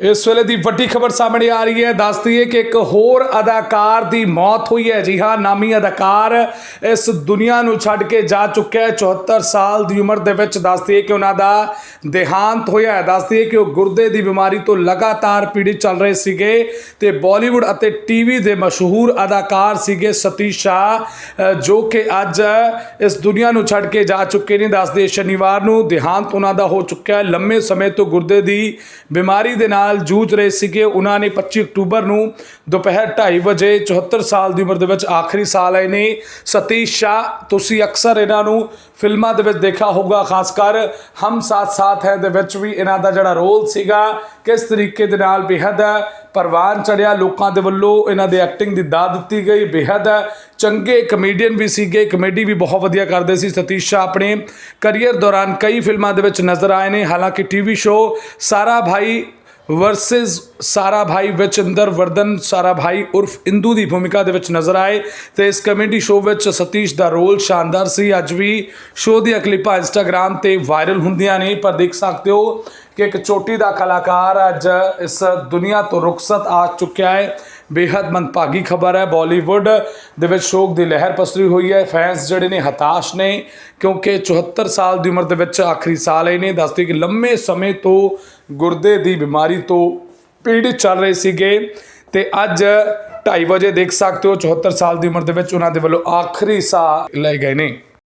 ਇਸ ਵੇਲੇ ਦੀ ਵੱਡੀ ਖਬਰ ਸਾਹਮਣੇ ਆ ਰਹੀ ਹੈ। ਦੱਸਦੀ ਹੈ ਕਿ ਇੱਕ ਹੋਰ ਅਦਾਕਾਰ ਦੀ ਮੌਤ ਹੋਈ ਹੈ। ਜੀ ਹਾਂ, ਨਾਮੀ ਅਦਾਕਾਰ ਇਸ ਦੁਨੀਆ ਨੂੰ ਛੱਡ ਕੇ ਜਾ ਚੁੱਕਿਆ ਹੈ। 74 ਸਾਲ ਦੀ ਉਮਰ ਦੇ ਵਿੱਚ ਦੱਸਦੀ ਹੈ ਕਿ ਉਹਨਾਂ ਦਾ ਦੇਹਾਂਤ ਹੋਇਆ ਹੈ। ਦੱਸਦੀ ਹੈ ਕਿ ਉਹ ਗੁਰਦੇ ਦੀ ਬਿਮਾਰੀ ਤੋਂ ਲਗਾਤਾਰ ਪੀੜਿਤ ਚੱਲ ਰਹੇ ਸੀਗੇ ਤੇ ਬਾਲੀਵੁੱਡ ਅਤੇ ਟੀਵੀ ਦੇ ਮਸ਼ਹੂਰ ਅਦਾਕਾਰ ਸੀਗੇ ਸਤੀਸ਼ ਸ਼ਾਹ ਜੋ ਕਿ ਅੱਜ ਇਸ ਦੁਨੀਆ ਨੂੰ ਛੱਡ ਕੇ ਜਾ ਚੁੱਕੇ ਨੇ। ਦੱਸਦੇ ਸ਼ਨੀਵਾਰ ਨੂੰ ਦੇਹਾਂਤ ਉਹਨਾਂ ਦਾ ਹੋ ਚੁੱਕਿਆ ਹੈ। ਲੰਮੇ ਸਮੇਂ ਤੋਂ ਗੁਰਦੇ ਦੀ ਬਿਮਾਰੀ ਦੇ ਨਾਲ ਜੂਝ ਰਹੇ ਸੀਗੇ। ਉਹਨਾਂ ਨੇ 25 ਅਕਤੂਬਰ ਨੂੰ ਦੁਪਹਿਰ 2:30 ਵਜੇ 74 ਸਾਲ ਦੀ ਉਮਰ ਦੇ ਵਿੱਚ ਆਖਰੀ ਸਾਲ ਆਏ ਨੇ। ਸਤੀਸ਼ ਸ਼ਾਹ, ਤੁਸੀਂ ਅਕਸਰ ਇਹਨਾਂ ਨੂੰ ਫਿਲਮਾਂ ਦੇ ਵਿੱਚ ਦੇਖਿਆ ਹੋਊਗਾ, ਖਾਸ ਕਰ ਹਮ ਸਾਥ ਸਾਥ ਹੈ ਦੇ ਵਿੱਚ ਵੀ ਇਹਨਾਂ ਦਾ ਜਿਹੜਾ ਰੋਲ ਸੀਗਾ, ਕਿਸ ਤਰੀਕੇ ਦੇ ਨਾਲ ਬੇਹੱਦ ਪਰਵਾਨ ਚੜਿਆ ਲੋਕਾਂ ਦੇ ਵੱਲੋਂ, ਇਹਨਾਂ ਦੇ ਐਕਟਿੰਗ ਦੀ ਦਾਦ ਦਿੱਤੀ ਗਈ, ਬੇਹੱਦ ਚੰਗੇ ਕਮੇਡੀਅਨ ਵੀ ਸੀਗੇ ਕਮੇਡੀ ਵੀ ਬਹੁਤ ਵਧੀਆ ਕਰਦੇ ਸੀ ਸਤੀਸ਼ ਸ਼ਾਹ ਆਪਣੇ। ਕੈਰੀਅਰ ਦੌਰਾਨ ਕਈ ਫਿਲਮਾਂ ਦੇ ਵਿੱਚ ਨਜ਼ਰ ਆਏ ਨੇ, ਹਾਲਾਂਕਿ ਟੀਵੀ ਸ਼ੋਅ ਸਾਰਾ ਭਾਈ ਵਰਸਸ ਸਾਰਾ ਭਾਈ ਵਿੱਚ ਅੰਦਰ ਵਰਦਨ ਸਾਰਾ ਭਾਈ ਉਰਫ ਇੰਦੂ ਦੀ ਭੂਮਿਕਾ ਦੇ ਵਿੱਚ ਨਜ਼ਰ ਆਏ। ਤੇ ਇਸ ਕਮੇਡੀ ਸ਼ੋਅ ਵਿੱਚ ਸਤੀਸ਼ ਦਾ ਰੋਲ ਸ਼ਾਨਦਾਰ ਸੀ। ਅੱਜ ਵੀ ਸ਼ੋਅ ਦੀਆਂ ਕਲਿੱਪਾਂ ਇੰਸਟਾਗ੍ਰam ਤੇ ਵਾਇਰਲ ਹੁੰਦੀਆਂ ਨੇ, ਪਰ ਦੇਖ ਸਕਦੇ ਹੋ ਕਿ ਇੱਕ ਚੋਟੀ ਦਾ ਕਲਾਕਾਰ ਅੱਜ ਇਸ ਦੁਨੀਆ ਤੋਂ ਰੁਖਸਤ ਆ ਚੁੱਕਿਆ ਹੈ। ਬੇहद ਮੰਦਭਾਗੀ ਖਬਰ ਹੈ। ਬਾਲੀਵੁੱਡ ਦੇ ਵਿੱਚ ਸ਼ੋਕ ਦੀ ਲਹਿਰ ਪਸਰੀ ਹੋਈ ਹੈ। ਫੈਨਸ ਜਿਹੜੇ ਨੇ ਹਤਾਸ਼ ਨੇ, ਕਿਉਂਕਿ 74 ਸਾਲ ਦੀ ਉਮਰ ਦੇ ਵਿੱਚ ਆਖਰੀ ਸਾਲ ਇਹ ਨੇ। ਦੱਸਦੇ ਕਿ ਲੰਮੇ ਸਮੇਂ ਤੋਂ ਗੁਰਦੇ ਦੀ ਬਿਮਾਰੀ ਤੋਂ ਪੀੜਿਤ ਚੱਲ ਰਹੇ ਸੀਗੇ ਤੇ ਅੱਜ 2:30 ਵਜੇ ਦੇਖ ਸਕਦੇ ਹੋ 74 ਸਾਲ ਦੀ ਉਮਰ ਦੇ ਵਿੱਚ ਉਹਨਾਂ ਦੇ ਵੱਲੋਂ ਆਖਰੀ ਸਾਹ ਲਏ ਗਏ ਨੇ।